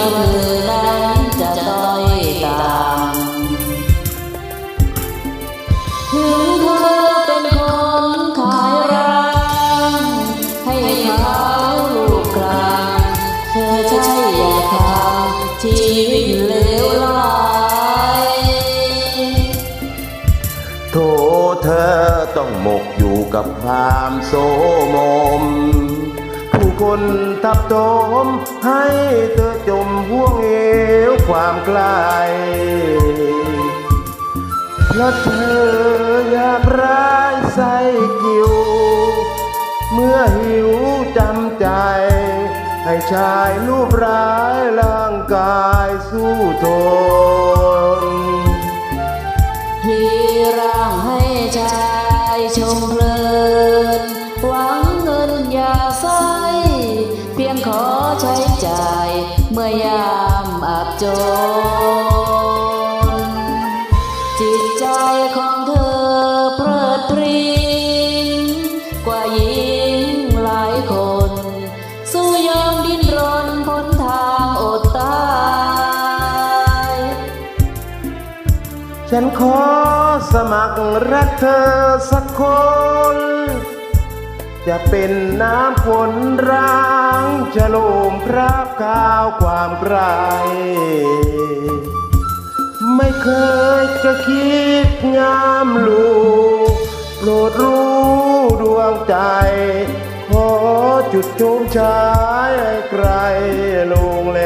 เธอเป็นคนขายรงให้เขากลางเธอใช่ยาทำชีวิตเลวร้ายโถเธอต้องหมกอยู่กับความโสมม คนทับทมให้เธอจมห่วงเหวความไกลเพราะเธออยากร้ายใส่กิว เมื่อหิวจำใจ ให้ชายรูปร้ายร่างกายสู้ทนที่ร่างให้ชายชมเพลิน ยามอับจน จิตใจของเธอเพลิดเพรินกว่าหญิงหลายคน สู้ยอมดิ้นรนพ้นทางอดตาย ฉันขอสมัครรักเธอสักคน จะเป็นน้ำฝนร้างฉโลมพระข้าวความไกลไม่เคยจะคิดงามลูกโปรดรู้ดวงใจ ขอจุดโจมชายให้ไกลลงแล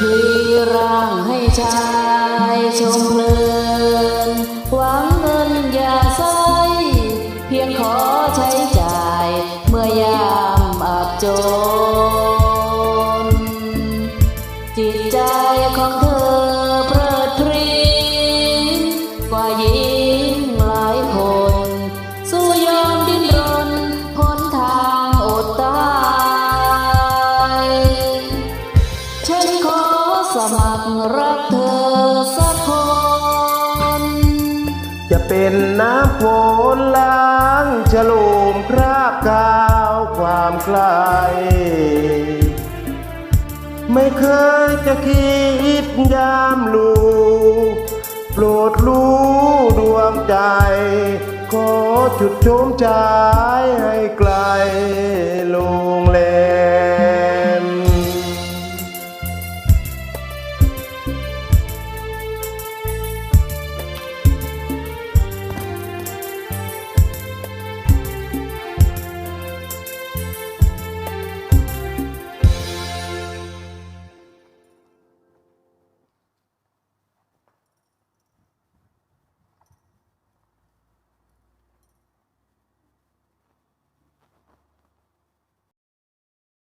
ที่ร่างให้ชายชมเพลินหวังเงินอย่าใส่เพียงขอใช้จ่าย เมื่อยามอับจน จะเป็นน้ำฝนล้างฉโลมคราบกาวความไกล ไม่เคยจะคิดยามลูโปรดรู้ดวงใจ ขอจุดโจมใจให้ไกลลงแล